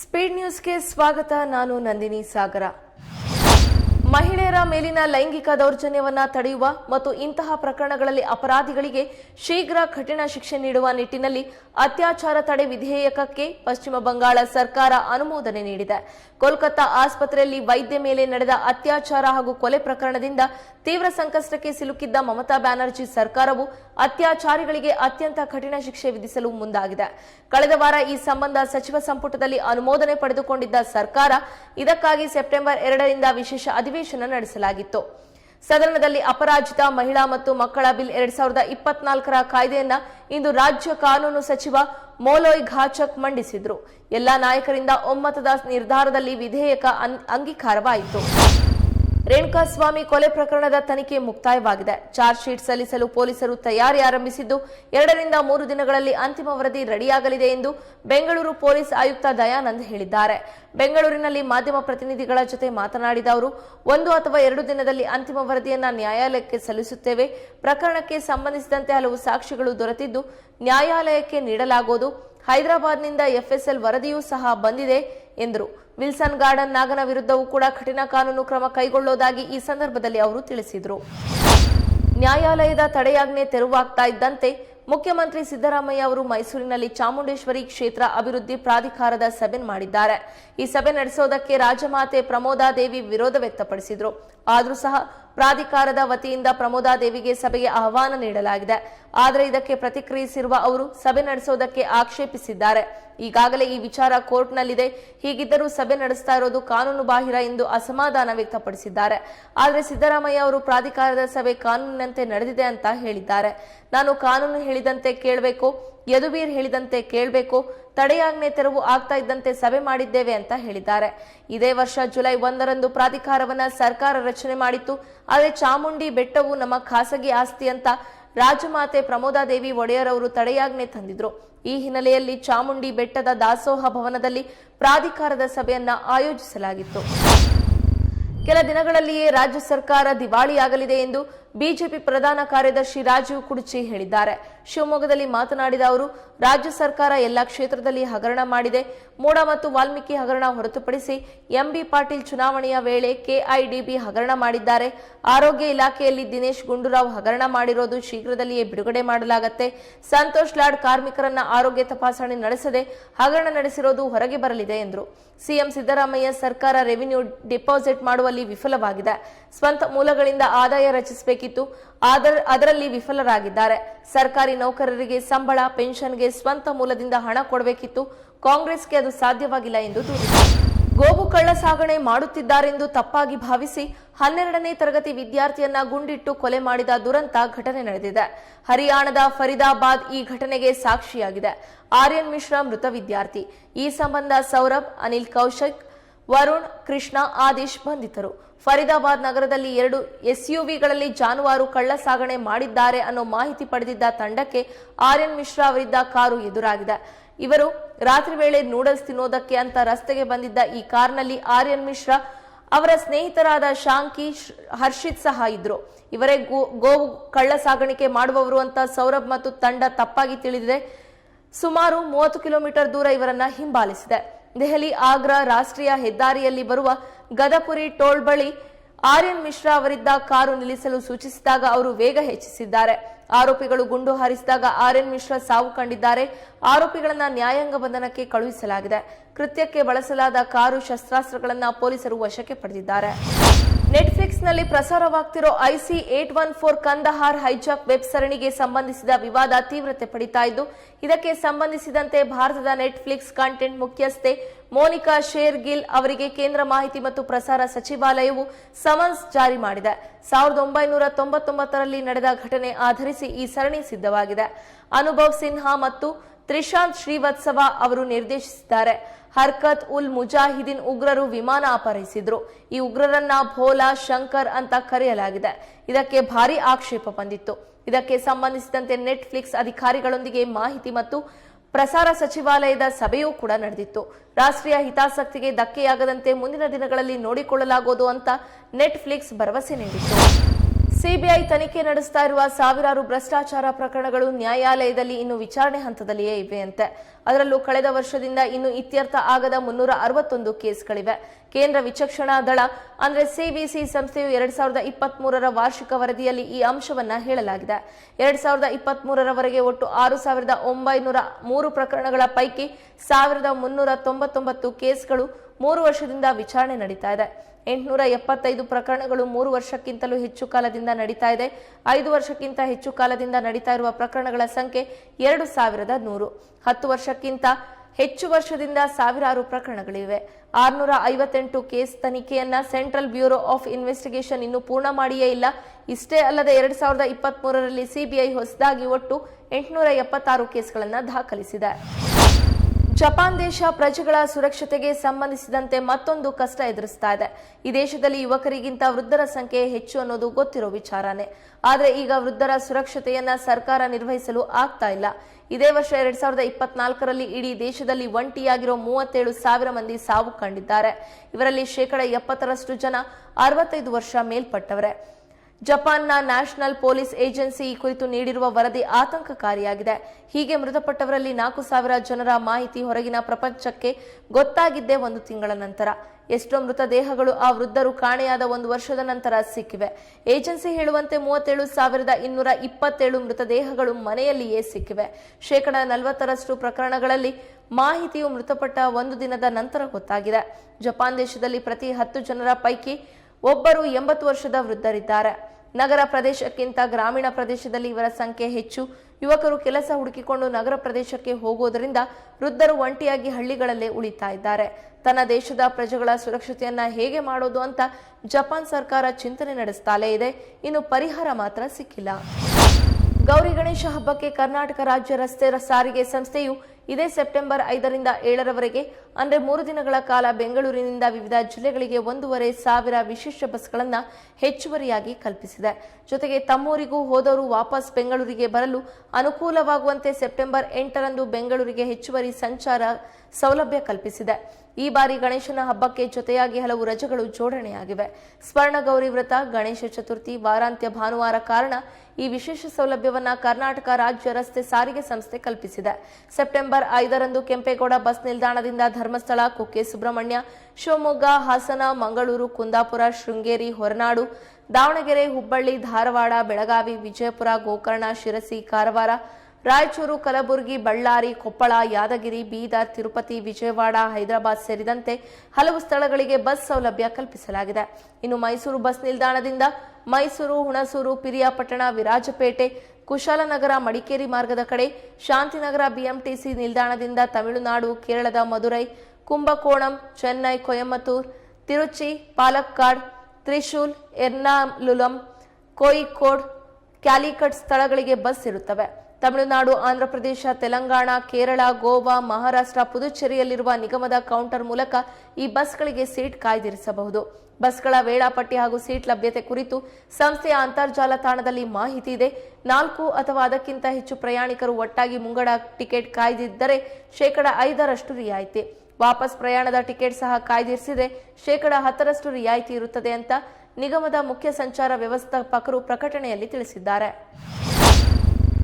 Speed ನ್ಯೂಸ್ಗೆ ಸ್ವಾಗತ. ನಾನು ನಂದಿನಿ ಸಾಗರ. ಮಹಿಳೆಯರ ಮೇಲಿನ ಲೈಂಗಿಕ ದೌರ್ಜನ್ಯವನ್ನ ತಡೆಯುವ ಮತ್ತು ಇಂತಹ ಪ್ರಕರಣಗಳಲ್ಲಿ ಅಪರಾಧಿಗಳಿಗೆ ಶೀಘ್ರ ಕಠಿಣ ಶಿಕ್ಷೆ ನೀಡುವ ನಿಟ್ಟಿನಲ್ಲಿ ಅತ್ಯಾಚಾರ ತಡೆ ವಿಧೇಯಕಕ್ಕೆ ಪಶ್ಚಿಮ ಬಂಗಾಳ ಸರ್ಕಾರ ಅನುಮೋದನೆ ನೀಡಿದೆ. ಕೋಲ್ಕತ್ತಾ ಆಸ್ಪತ್ರೆಯಲ್ಲಿ ವೈದ್ಯ ಮೇಲೆ ನಡೆದ ಅತ್ಯಾಚಾರ ಹಾಗೂ ಕೊಲೆ ಪ್ರಕರಣದಿಂದ ತೀವ್ರ ಸಂಕಷ್ಟಕ್ಕೆ ಸಿಲುಕಿದ್ದ ಮಮತಾ ಬ್ಯಾನರ್ಜಿ ಸರ್ಕಾರವು ಅತ್ಯಾಚಾರಿಗಳಿಗೆ ಅತ್ಯಂತ ಕಠಿಣ ಶಿಕ್ಷೆ ವಿಧಿಸಲು ಮುಂದಾಗಿದೆ. ಕಳೆದ ವಾರ ಈ ಸಂಬಂಧ ಸಚಿವ ಸಂಪುಟದಲ್ಲಿ ಅನುಮೋದನೆ ಪಡೆದುಕೊಂಡಿದ್ದ ಸರ್ಕಾರ ಇದಕ್ಕಾಗಿ ಸೆಪ್ಟೆಂಬರ್ ಎರಡರಿಂದ ವಿಶೇಷ ಅಧಿವೇಶನ ನಡೆಸಲಾಗಿತ್ತು. ಸದನದಲ್ಲಿ ಅಪರಾಜಿತ ಮಹಿಳಾ ಮತ್ತು ಮಕ್ಕಳ ಬಿಲ್ ಎರಡ್ ಸಾವಿರದ ಇಪ್ಪತ್ನಾಲ್ಕರ ಕಾಯ್ದೆಯನ್ನ ಇಂದು ರಾಜ್ಯ ಕಾನೂನು ಸಚಿವ ಮೋಲೋಯ್ ಘಾಚಕ್ ಮಂಡಿಸಿದ್ರು. ಎಲ್ಲಾ ನಾಯಕರಿಂದ ಒಮ್ಮತದ ನಿರ್ಧಾರದಲ್ಲಿ ವಿಧೇಯಕ ಅಂಗೀಕಾರವಾಯಿತು. ರೇಣುಕಾಸ್ವಾಮಿ ಕೊಲೆ ಪ್ರಕರಣದ ತನಿಖೆ ಮುಕ್ತಾಯವಾಗಿದೆ. ಚಾರ್ಜ್ ಶೀಟ್ ಸಲ್ಲಿಸಲು ಪೊಲೀಸರು ತಯಾರಿ ಆರಂಭಿಸಿದ್ದು, ಎರಡರಿಂದ ಮೂರು ದಿನಗಳಲ್ಲಿ ಅಂತಿಮ ವರದಿ ರೆಡಿಯಾಗಲಿದೆ ಎಂದು ಬೆಂಗಳೂರು ಪೊಲೀಸ್ ಆಯುಕ್ತ ದಯಾನಂದ್ ಹೇಳಿದ್ದಾರೆ. ಬೆಂಗಳೂರಿನಲ್ಲಿ ಮಾಧ್ಯಮ ಪ್ರತಿನಿಧಿಗಳ ಜೊತೆ ಮಾತನಾಡಿದ ಅವರು, ಒಂದು ಅಥವಾ ಎರಡು ದಿನದಲ್ಲಿ ಅಂತಿಮ ವರದಿಯನ್ನ ನ್ಯಾಯಾಲಯಕ್ಕೆ ಸಲ್ಲಿಸುತ್ತೇವೆ. ಪ್ರಕರಣಕ್ಕೆ ಸಂಬಂಧಿಸಿದಂತೆ ಹಲವು ಸಾಕ್ಷಿಗಳು ದೊರೆತಿದ್ದು, ನ್ಯಾಯಾಲಯಕ್ಕೆ ನೀಡಲಾಗುವುದು ಹೈದರಾಬಾದ್ನಿಂದ ಎಫ್ಎಸ್ಎಲ್ ವರದಿಯೂ ಸಹ ಬಂದಿದೆ. ಎಂದರು. ವಿಲ್ಸನ್ ಗಾರ್ಡನ್ ನಾಗನ ವಿರುದ್ಧವೂ ಕೂಡ ಕಠಿಣ ಕಾನೂನು ಕ್ರಮ ಕೈಗೊಳ್ಳುವುದಾಗಿ ಈ ಸಂದರ್ಭದಲ್ಲಿ ಅವರು ತಿಳಿಸಿದರು. ನ್ಯಾಯಾಲಯದ ತಡೆಯಾಜ್ಞೆ ತೆರವಾಗ್ತಾ ಇದ್ದಂತೆ ಮುಖ್ಯಮಂತ್ರಿ ಸಿದ್ದರಾಮಯ್ಯ ಅವರು ಮೈಸೂರಿನಲ್ಲಿ ಚಾಮುಂಡೇಶ್ವರಿ ಕ್ಷೇತ್ರ ಅಭಿವೃದ್ಧಿ ಪ್ರಾಧಿಕಾರದ ಸಭೆ ಮಾಡಿದ್ದಾರೆ. ಈ ಸಭೆ ನಡೆಸೋದಕ್ಕೆ ರಾಜಮಾತೆ ಪ್ರಮೋದಾದೇವಿ ವಿರೋಧ ವ್ಯಕ್ತಪಡಿಸಿದರು. ಆದರೂ ಸಹ ಪ್ರಾಧಿಕಾರದ ವತಿಯಿಂದ ಪ್ರಮೋದಾದೇವಿಗೆ ಸಭೆಗೆ ಆಹ್ವಾನ ನೀಡಲಾಗಿದೆ. ಆದರೆ ಇದಕ್ಕೆ ಪ್ರತಿಕ್ರಿಯಿಸಿರುವ ಅವರು ಸಭೆ ನಡೆಸೋದಕ್ಕೆ ಆಕ್ಷೇಪಿಸಿದ್ದಾರೆ. ಈಗಾಗಲೇ ಈ ವಿಚಾರ ಕೋರ್ಟ್ನಲ್ಲಿದೆ. ಹೀಗಿದ್ದರೂ ಸಭೆ ನಡೆಸ್ತಾ ಇರೋದು ಕಾನೂನು ಬಾಹಿರ ಎಂದು ಅಸಮಾಧಾನ ವ್ಯಕ್ತಪಡಿಸಿದ್ದಾರೆ. ಆದರೆ ಸಿದ್ದರಾಮಯ್ಯ ಅವರು ಪ್ರಾಧಿಕಾರದ ಸಭೆ ಕಾನೂನಿನಂತೆ ನಡೆದಿದೆ ಅಂತ ಹೇಳಿದ್ದಾರೆ. ನಾನು ಕಾನೂನು ಹೇಳಿದಂತೆ ಕೇಳಬೇಕು, ಯದುವೀರ್ ಹೇಳಿದಂತೆ ಕೇಳಬೇಕು ತಡೆಯಾಜ್ಞೆ ತೆರವು ಆಗ್ತಾ ಇದ್ದಂತೆ ಸಭೆ ಮಾಡಿದ್ದೇವೆ ಅಂತ ಹೇಳಿದ್ದಾರೆ. ಇದೇ ವರ್ಷ ಜುಲೈ ಒಂದರಂದು ಪ್ರಾಧಿಕಾರವನ್ನ ಸರ್ಕಾರ ರಚನೆ ಮಾಡಿತ್ತು. ಆದರೆ ಚಾಮುಂಡಿ ಬೆಟ್ಟವು ನಮ್ಮ ಖಾಸಗಿ ಆಸ್ತಿ ಅಂತ ರಾಜಮಾತೆ ಪ್ರಮೋದಾದೇವಿ ಒಡೆಯರ್ ಅವರು ತಡೆಯಾಜ್ಞೆ ತಂದಿದ್ರು. ಈ ಹಿನ್ನೆಲೆಯಲ್ಲಿ ಚಾಮುಂಡಿ ಬೆಟ್ಟದ ದಾಸೋಹ ಭವನದಲ್ಲಿ ಪ್ರಾಧಿಕಾರದ ಸಭೆಯನ್ನ ಆಯೋಜಿಸಲಾಗಿತ್ತು. ಕೆಲ ದಿನಗಳಲ್ಲಿಯೇ ರಾಜ್ಯ ಸರ್ಕಾರ ದಿವಾಳಿಯಾಗಲಿದೆ ಎಂದು ಬಿಜೆಪಿ ಪ್ರಧಾನ ಕಾರ್ಯದರ್ಶಿ ರಾಜೀವ್ ಕುಡುಚಿ ಹೇಳಿದ್ದಾರೆ. ಶಿವಮೊಗ್ಗದಲ್ಲಿ ಮಾತನಾಡಿದ ಅವರು, ರಾಜ್ಯ ಸರ್ಕಾರ ಎಲ್ಲ ಕ್ಷೇತ್ರದಲ್ಲಿ ಹಗರಣ ಮಾಡಿದೆ. ಮೋಡ ಮತ್ತು ವಾಲ್ಮೀಕಿ ಹಗರಣ ಹೊರತುಪಡಿಸಿ ಎಂಬಿ ಪಾಟೀಲ್ ಚುನಾವಣೆಯ ವೇಳೆ ಕೆಐಡಿಬಿ ಹಗರಣ ಮಾಡಿದ್ದಾರೆ. ಆರೋಗ್ಯ ಇಲಾಖೆಯಲ್ಲಿ ದಿನೇಶ್ ಗುಂಡೂರಾವ್ ಹಗರಣ ಮಾಡಿರೋದು ಶೀಘ್ರದಲ್ಲಿಯೇ ಬಿಡುಗಡೆ ಮಾಡಲಾಗುತ್ತೆ. ಸಂತೋಷ್ ಲಾಡ್ ಕಾರ್ಮಿಕರನ್ನ ಆರೋಗ್ಯ ತಪಾಸಣೆ ನಡೆಸದೆ ಹಗರಣ ನಡೆಸಿರೋದು ಹೊರಗೆ ಬರಲಿದೆ ಎಂದರು. ಸಿಎಂ ಸಿದ್ದರಾಮಯ್ಯ ಸರ್ಕಾರ ರೆವಿನ್ಯೂ ಡಿಪಾಸಿಟ್ ಮಾಡುವಲ್ಲಿ ವಿಫಲವಾಗಿದೆ. ಸ್ವಂತ ಮೂಲಗಳಿಂದ ಆದಾಯ ಆದರ- ಅದರಲ್ಲಿ ವಿಫಲರಾಗಿದ್ದಾರೆ. ಸರ್ಕಾರಿ ನೌಕರರಿಗೆ ಸಂಬಳ, ಪೆನ್ಷನ್ಗೆ ಸ್ವಂತ ಮೂಲದಿಂದ ಹಣ ಕೊಡಬೇಕಿತ್ತು. ಕಾಂಗ್ರೆಸ್ಗೆ ಅದು ಸಾಧ್ಯವಾಗಿಲ್ಲ ಎಂದು ದೂರಿದರು. ಗೋವು ಕಳ್ಳ ಸಾಗಣೆ ಮಾಡುತ್ತಿದ್ದಾರೆಂದು ತಪ್ಪಾಗಿ ಭಾವಿಸಿ ಹನ್ನೆರಡನೇ ತರಗತಿ ವಿದ್ಯಾರ್ಥಿಯನ್ನ ಗುಂಡಿಟ್ಟು ಕೊಲೆ ಮಾಡಿದ ದುರಂತ ಘಟನೆ ನಡೆದಿದೆ. ಹರಿಯಾಣದ ಫರಿದಾಬಾದ್ ಈ ಘಟನೆಗೆ ಸಾಕ್ಷಿಯಾಗಿದೆ. ಆರ್ಯನ್ ಮಿಶ್ರಾ ಮೃತ ವಿದ್ಯಾರ್ಥಿ. ಈ ಸಂಬಂಧ ಸೌರಭ್, ಅನಿಲ್ ಕೌಶಿಕ್ ವರುಣ್, ಕೃಷ್ಣ, ಆದಿಶ್ ಬಂಧಿತರು. ಫರೀದಾಬಾದ್ ನಗರದಲ್ಲಿ ಎರಡು ಎಸ್ಯುವಿಗಳಲ್ಲಿ ಜಾನುವಾರು ಕಳ್ಳ ಸಾಗಣೆ ಮಾಡಿದ್ದಾರೆ ಅನ್ನೋ ಮಾಹಿತಿ ಪಡೆದಿದ್ದ ತಂಡಕ್ಕೆ ಆರ್ಯನ್ ಮಿಶ್ರಾ ಅವರಿದ್ದ ಕಾರು ಎದುರಾಗಿದೆ. ಇವರು ರಾತ್ರಿ ವೇಳೆ ನೂಡಲ್ಸ್ ತಿನ್ನೋದಕ್ಕೆ ಅಂತ ರಸ್ತೆಗೆ ಬಂದಿದ್ದ ಈ ಕಾರ್ನಲ್ಲಿ ಆರ್ಯನ್ ಮಿಶ್ರಾ ಅವರ ಸ್ನೇಹಿತರಾದ ಶಾಂಕಿ ಹರ್ಷಿತ್ ಸಹ ಇದ್ರು. ಇವರೇ ಗೋವು ಕಳ್ಳ ಸಾಗಾಣಿಕೆ ಮಾಡುವವರು ಅಂತ ಸೌರಭ್ ಮತ್ತು ತಂಡ ತಪ್ಪಾಗಿ ತಿಳಿದಿದೆ. ಸುಮಾರು ಮೂವತ್ತು ಕಿಲೋಮೀಟರ್ ದೂರ ಇವರನ್ನ ಹಿಂಬಾಲಿಸಿದೆ. ದೆಹಲಿ, ಆಗ್ರಾ ರಾಷ್ಟ್ರೀಯ ಹೆದ್ದಾರಿಯಲ್ಲಿ ಬರುವ ಗದಪುರಿ ಟೋಲ್ ಬಳಿ ಆರ್ಯನ್ ಮಿಶ್ರಾ ಅವರಿದ್ದ ಕಾರು ನಿಲ್ಲಿಸಲು ಸೂಚಿಸಿದಾಗ ಅವರು ವೇಗ ಹೆಚ್ಚಿಸಿದ್ದಾರೆ. ಆರೋಪಿಗಳು ಗುಂಡು ಹಾರಿಸಿದಾಗ ಆರ್ಯನ್ ಮಿಶ್ರಾ ಸಾವು ಕಂಡಿದ್ದಾರೆ. ಆರೋಪಿಗಳನ್ನ ನ್ಯಾಯಾಂಗ ಬಂಧನಕ್ಕೆ ಕಳುಹಿಸಲಾಗಿದೆ. ಕೃತ್ಯಕ್ಕೆ ಬಳಸಲಾದ ಕಾರು ಶಸ್ತ್ರಾಸ್ತ್ರಗಳನ್ನ ಪೊಲೀಸರು ವಶಕ್ಕೆ ಪಡೆದಿದ್ದಾರೆ. ನೆಟ್ಫ್ಲಿಕ್ಸ್ನಲ್ಲಿ ಪ್ರಸಾರವಾಗ್ತಿರೋ IC eight one four Kandahar hijack web ಸರಣಿಗೆ ಸಂಬಂಧಿಸಿದ ವಿವಾದ ತೀವ್ರತೆ ಪಡಿತಾ ಇದ್ದು, ಇದಕ್ಕೆ ಸಂಬಂಧಿಸಿದಂತೆ ಭಾರತದ ನೆಟ್ಫ್ಲಿಕ್ಸ್ ಕಂಟೆಂಟ್ ಮುಖ್ಯಸ್ಥೆ ಮೋನಿಕಾ ಶೇರ್ ಗಿಲ್ ಅವರಿಗೆ ಕೇಂದ್ರ ಮಾಹಿತಿ ಮತ್ತು ಪ್ರಸಾರ ಸಚಿವಾಲಯವು ಸಮನ್ಸ್ ಜಾರಿ ಮಾಡಿದೆ. ಸಾವಿರದ ಒಂಬೈನೂರ ತೊಂಬತ್ತೊಂಬತ್ತರಲ್ಲಿ ನಡೆದ ಘಟನೆ ಆಧರಿಸಿ ಈ ಸರಣಿ ಸಿದ್ಧವಾಗಿದೆ. ಅನುಭವ್ ಸಿನ್ಹಾ ಮತ್ತು ತ್ರಿಶಾಂತ್ ಶ್ರೀವತ್ಸವ ಅವರು ನಿರ್ದೇಶಿಸಿದ್ದಾರೆ. ಹರ್ಕತ್ ಉಲ್ ಮುಜಾಹಿದೀನ್ ಉಗ್ರರು ವಿಮಾನ ಅಪಹರಿಸಿದ್ರು. ಈ ಉಗ್ರರನ್ನ ಭೋಲಾ, ಶಂಕರ್ ಅಂತ ಕರೆಯಲಾಗಿದೆ. ಇದಕ್ಕೆ ಭಾರಿ ಆಕ್ಷೇಪ ಬಂದಿತ್ತು. ಇದಕ್ಕೆ ಸಂಬಂಧಿಸಿದಂತೆ ನೆಟ್ಫ್ಲಿಕ್ಸ್ ಅಧಿಕಾರಿಗಳೊಂದಿಗೆ ಮಾಹಿತಿ ಮತ್ತು ಪ್ರಸಾರ ಸಚಿವಾಲಯದ ಸಭೆಯೂ ಕೂಡ ನಡೆದಿತ್ತು. ರಾಷ್ಟ್ರೀಯ ಹಿತಾಸಕ್ತಿಗೆ ಧಕ್ಕೆಯಾಗದಂತೆ ಮುಂದಿನ ದಿನಗಳಲ್ಲಿ ನೋಡಿಕೊಳ್ಳಲಾಗುವುದು ಅಂತ ನೆಟ್ಫ್ಲಿಕ್ಸ್ ಭರವಸೆ ನೀಡಿತ್ತು. ಸಿಬಿಐ ತನಿಖೆ ನಡೆಸ್ತಾ ಇರುವ ಸಾವಿರಾರು ಭ್ರಷ್ಟಾಚಾರ ಪ್ರಕರಣಗಳು ನ್ಯಾಯಾಲಯದಲ್ಲಿ ಇನ್ನು ವಿಚಾರಣೆ ಹಂತದಲ್ಲಿಯೇ ಇವೆಯಂತೆ. ಅದರಲ್ಲೂ ಕಳೆದ ವರ್ಷದಿಂದ ಇನ್ನು ಇತ್ಯರ್ಥ ಆಗದ ಮುನ್ನೂರ ಅರವತ್ತೊಂದು ಕೇಸ್ಗಳಿವೆ. ಕೇಂದ್ರ ವಿಚಕ್ಷಣಾ ದಳ, ಅಂದ್ರೆ ಸಿಬಿಸಿ ಸಂಸ್ಥೆಯು ಎರಡ್ ಸಾವಿರದ ಇಪ್ಪತ್ತ್ ಮೂರರ ವಾರ್ಷಿಕ ವರದಿಯಲ್ಲಿ ಈ ಅಂಶವನ್ನ ಹೇಳಲಾಗಿದೆ. ಎರಡ್ ಸಾವಿರದ ಇಪ್ಪತ್ತ್ ಮೂರರವರೆಗೆ ಒಟ್ಟು ಆರು ಸಾವಿರದ ಒಂಬೈನೂರ ಮೂರು ಪ್ರಕರಣಗಳ ಪೈಕಿ ಸಾವಿರದ ಮುನ್ನೂರ ತೊಂಬತ್ತೊಂಬತ್ತು ಕೇಸ್ಗಳು ಮೂರು ವರ್ಷದಿಂದ ವಿಚಾರಣೆ ನಡೀತಾ ಇದೆ. ಎಂಟುನೂರ ಎಪ್ಪತ್ತೈದು ಪ್ರಕರಣಗಳು ಮೂರು ವರ್ಷಕ್ಕಿಂತಲೂ ಹೆಚ್ಚು ಕಾಲದಿಂದ ನಡೀತಾ ಇದೆ. ಐದು ವರ್ಷಕ್ಕಿಂತ ಹೆಚ್ಚು ಕಾಲದಿಂದ ನಡೀತಾ ಇರುವ ಪ್ರಕರಣಗಳ ಸಂಖ್ಯೆ ಎರಡು ಸಾವಿರದ ನೂರು. ಹತ್ತು ವರ್ಷಕ್ಕಿಂತ ಹೆಚ್ಚು ವರ್ಷದಿಂದ ಸಾವಿರಾರು ಪ್ರಕರಣಗಳಿವೆ. ಆರ್ನೂರ ಐವತ್ತೆಂಟು ಕೇಸ್ ತನಿಖೆಯನ್ನ ಸೆಂಟ್ರಲ್ ಬ್ಯೂರೋ ಆಫ್ ಇನ್ವೆಸ್ಟಿಗೇಷನ್ ಇನ್ನೂ ಪೂರ್ಣ ಮಾಡಿಯೇ ಇಲ್ಲ. ಇಷ್ಟೇ ಅಲ್ಲದೆ ಎರಡ್ ಸಾವಿರದ ಇಪ್ಪತ್ತ್ ಮೂರರಲ್ಲಿ ಸಿಬಿಐ ಹೊಸದಾಗಿ ಒಟ್ಟು ಎಂಟುನೂರ ಎಪ್ಪತ್ತಾರು ಕೇಸ್ಗಳನ್ನು ದಾಖಲಿಸಿದೆ. ಜಪಾನ್ ದೇಶ ಪ್ರಜೆಗಳ ಸುರಕ್ಷತೆಗೆ ಸಂಬಂಧಿಸಿದಂತೆ ಮತ್ತೊಂದು ಕಷ್ಟ ಎದುರಿಸ್ತಾ ಇದೆ. ಈ ದೇಶದಲ್ಲಿ ಯುವಕರಿಗಿಂತ ವೃದ್ಧರ ಸಂಖ್ಯೆ ಹೆಚ್ಚು ಅನ್ನೋದು ಗೊತ್ತಿರೋ ವಿಚಾರನೇ. ಆದರೆ ಈಗ ವೃದ್ಧರ ಸುರಕ್ಷತೆಯನ್ನ ಸರ್ಕಾರ ನಿರ್ವಹಿಸಲು ಆಗ್ತಾ ಇಲ್ಲ. ಇದೇ ವರ್ಷ ಎರಡ್ ಸಾವಿರದ ಇಪ್ಪತ್ನಾಲ್ಕರಲ್ಲಿ ಇಡೀ ದೇಶದಲ್ಲಿ ಒಂಟಿಯಾಗಿರೋ ಮೂವತ್ತೇಳು ಸಾವಿರ ಮಂದಿ ಸಾವು ಕಂಡಿದ್ದಾರೆ. ಇವರಲ್ಲಿ ಶೇಕಡ ಎಪ್ಪತ್ತರಷ್ಟು ಜನ ಅರವತ್ತೈದು ವರ್ಷ ಮೇಲ್ಪಟ್ಟವರೇ. ಜಪಾನ್ನ ನ್ಯಾಷನಲ್ ಪೊಲೀಸ್ ಏಜೆನ್ಸಿ ಈ ಕುರಿತು ನೀಡಿರುವ ವರದಿ ಆತಂಕಕಾರಿಯಾಗಿದೆ. ಹೀಗೆ ಮೃತಪಟ್ಟವರಲ್ಲಿ ನಾಲ್ಕು ಸಾವಿರ ಜನರ ಮಾಹಿತಿ ಹೊರಗಿನ ಪ್ರಪಂಚಕ್ಕೆ ಗೊತ್ತಾಗಿದ್ದೇ ಒಂದು ತಿಂಗಳ ನಂತರ. ಎಷ್ಟೋ ಮೃತದೇಹಗಳು ಆ ವೃದ್ಧರು ಕಾಣೆಯಾದ ಒಂದು ವರ್ಷದ ನಂತರ ಸಿಕ್ಕಿವೆ. ಏಜೆನ್ಸಿ ಹೇಳುವಂತೆ ಮೂವತ್ತೇಳು ಸಾವಿರದ ಇನ್ನೂರ ಇಪ್ಪತ್ತೇಳು ಮೃತದೇಹಗಳು ಮನೆಯಲ್ಲಿಯೇ ಸಿಕ್ಕಿವೆ. ಶೇಕಡ ನಲವತ್ತರಷ್ಟು ಪ್ರಕರಣಗಳಲ್ಲಿ ಮಾಹಿತಿಯು ಮೃತಪಟ್ಟ ಒಂದು ದಿನದ ನಂತರ ಗೊತ್ತಾಗಿದೆ. ಜಪಾನ್ ದೇಶದಲ್ಲಿ ಪ್ರತಿ ಹತ್ತು ಜನರ ಪೈಕಿ ಒಬ್ಬರು ಎಂಬತ್ತು ವರ್ಷದ ವೃದ್ಧರಿದ್ದಾರೆ. ನಗರ ಪ್ರದೇಶಕ್ಕಿಂತ ಗ್ರಾಮೀಣ ಪ್ರದೇಶದಲ್ಲಿ ಇವರ ಸಂಖ್ಯೆ ಹೆಚ್ಚು. ಯುವಕರು ಕೆಲಸ ಹುಡುಕಿಕೊಂಡು ನಗರ ಪ್ರದೇಶಕ್ಕೆ ಹೋಗುವುದರಿಂದ ವೃದ್ಧರು ಒಂಟಿಯಾಗಿ ಹಳ್ಳಿಗಳಲ್ಲೇ ಉಳಿತಾ ಇದ್ದಾರೆ. ತನ್ನ ದೇಶದ ಪ್ರಜೆಗಳ ಸುರಕ್ಷತೆಯನ್ನ ಹೇಗೆ ಮಾಡೋದು ಅಂತ ಜಪಾನ್ ಸರ್ಕಾರ ಚಿಂತನೆ ನಡೆಸ್ತಾಲೇ ಇದೆ. ಇನ್ನು ಪರಿಹಾರ ಮಾತ್ರ ಸಿಕ್ಕಿಲ್ಲ. ಗೌರಿ ಗಣೇಶ ಹಬ್ಬಕ್ಕೆ ಕರ್ನಾಟಕ ರಾಜ್ಯ ರಸ್ತೆ ಸಾರಿಗೆ ಸಂಸ್ಥೆಯು ಇದೇ ಸೆಪ್ಟೆಂಬರ್ ಐದರಿಂದ ಏಳರವರೆಗೆ, ಅಂದರೆ ಮೂರು ದಿನಗಳ ಕಾಲ ಬೆಂಗಳೂರಿನಿಂದ ವಿವಿಧ ಜಿಲ್ಲೆಗಳಿಗೆ ಒಂದೂವರೆ ಸಾವಿರ ವಿಶೇಷ ಬಸ್ಗಳನ್ನು ಹೆಚ್ಚುವರಿಯಾಗಿ ಕಲ್ಪಿಸಿದೆ. ಜೊತೆಗೆ ತಮ್ಮೂರಿಗೂ ಹೋದವರು ವಾಪಸ್ ಬೆಂಗಳೂರಿಗೆ ಬರಲು ಅನುಕೂಲವಾಗುವಂತೆ ಸೆಪ್ಟೆಂಬರ್ ಎಂಟರಂದು ಬೆಂಗಳೂರಿಗೆ ಹೆಚ್ಚುವರಿ ಸಂಚಾರ ಸೌಲಭ್ಯ ಕಲ್ಪಿಸಿದೆ. ಈ ಬಾರಿ ಗಣೇಶನ ಹಬ್ಬಕ್ಕೆ ಜೊತೆಯಾಗಿ ಹಲವು ರಜೆಗಳು ಜೋಡಣೆಯಾಗಿವೆ. ಸ್ವರ್ಣಗೌರಿ ವ್ರತ, ಗಣೇಶ ಚತುರ್ಥಿ, ವಾರಾಂತ್ಯ ಭಾನುವಾರ ಕಾರಣ ಈ ವಿಶೇಷ ಸೌಲಭ್ಯವನ್ನ ಕರ್ನಾಟಕ ರಾಜ್ಯ ರಸ್ತೆ ಸಾರಿಗೆ ಸಂಸ್ಥೆ ಕಲ್ಪಿಸಿದೆ. ಸೆಪ್ಟೆಂಬರ್ ಐದರಂದು ಕೆಂಪೇಗೌಡ ಬಸ್ ನಿಲ್ದಾಣದಿಂದ ಧರ್ಮಸ್ಥಳ, ಕುಕ್ಕೆ ಸುಬ್ರಹ್ಮಣ್ಯ, ಶಿವಮೊಗ್ಗ, ಹಾಸನ, ಮಂಗಳೂರು, ಕುಂದಾಪುರ, ಶೃಂಗೇರಿ, ಹೊರನಾಡು, ದಾವಣಗೆರೆ, ಹುಬ್ಬಳ್ಳಿ, ಧಾರವಾಡ, ಬೆಳಗಾವಿ, ವಿಜಯಪುರ, ಗೋಕರ್ಣ, ಶಿರಸಿ, ಕಾರವಾರ ರಾಯಚೂರು, ಕಲಬುರಗಿ, ಬಳ್ಳಾರಿ, ಕೊಪ್ಪಳ, ಯಾದಗಿರಿ, ಬೀದರ್, ತಿರುಪತಿ, ವಿಜಯವಾಡ, ಹೈದರಾಬಾದ್ ಸೇರಿದಂತೆ ಹಲವು ಸ್ಥಳಗಳಿಗೆ ಬಸ್ ಸೌಲಭ್ಯ ಕಲ್ಪಿಸಲಾಗಿದೆ. ಇನ್ನು ಮೈಸೂರು ಬಸ್ ನಿಲ್ದಾಣದಿಂದ ಮೈಸೂರು, ಹುಣಸೂರು, ಪಿರಿಯಾಪಟ್ಟಣ, ವಿರಾಜಪೇಟೆ, ಕುಶಾಲನಗರ, ಮಡಿಕೇರಿ ಮಾರ್ಗದ ಕಡೆ ಶಾಂತಿನಗರ ಬಿಎಂಟಿಸಿ ನಿಲ್ದಾಣದಿಂದ ತಮಿಳುನಾಡು, ಕೇರಳದ ಮಧುರೈ, ಕುಂಭಕೋಣಂ, ಚೆನ್ನೈ ಕೊಯಮತ್ತೂರ್ ತಿರುಚಿ, ಪಾಲಕ್ಕಾಡ್, ತ್ರಿಶೂಲ್ ಎರ್ನಾಲುಲಂ ಕೋಯಿಕೋಡ್, ಕ್ಯಾಲಿಕಟ್ ಸ್ಥಳಗಳಿಗೆ ಬಸ್ ಇರುತ್ತವೆ. ತಮಿಳುನಾಡು, ಆಂಧ್ರಪ್ರದೇಶ, ತೆಲಂಗಾಣ, ಕೇರಳ, ಗೋವಾ, ಮಹಾರಾಷ್ಟ್ರ, ಪುದುಚೇರಿಯಲ್ಲಿರುವ ನಿಗಮದ ಕೌಂಟರ್ ಮೂಲಕ ಈ ಬಸ್ಗಳಿಗೆ ಸೀಟ್ ಕಾಯ್ದಿರಿಸಬಹುದು. ಬಸ್ಗಳ ವೇಳಾಪಟ್ಟಿ ಹಾಗೂ ಸೀಟ್ ಲಭ್ಯತೆ ಕುರಿತು ಸಂಸ್ಥೆಯ ಅಂತರ್ಜಾಲ ತಾಣದಲ್ಲಿ ಮಾಹಿತಿ ಇದೆ. ನಾಲ್ಕು ಅಥವಾ ಅದಕ್ಕಿಂತ ಹೆಚ್ಚು ಪ್ರಯಾಣಿಕರು ಒಟ್ಟಾಗಿ ಮುಂಗಡ ಟಿಕೆಟ್ ಕಾಯ್ದಿದ್ದರೆ ಶೇಕಡ ಐದರಷ್ಟು ರಿಯಾಯಿತಿ. ವಾಪಸ್ ಪ್ರಯಾಣದ ಟಿಕೆಟ್ ಸಹ ಕಾಯ್ದಿರಿಸಿದೆ ಶೇಕಡ ಹತ್ತರಷ್ಟು ರಿಯಾಯಿತಿ ಇರುತ್ತದೆ ಅಂತ ನಿಗಮದ ಮುಖ್ಯ ಸಂಚಾರ ವ್ಯವಸ್ಥಾಪಕರು ಪ್ರಕಟಣೆಯಲ್ಲಿ ತಿಳಿಸಿದ್ದಾರೆ.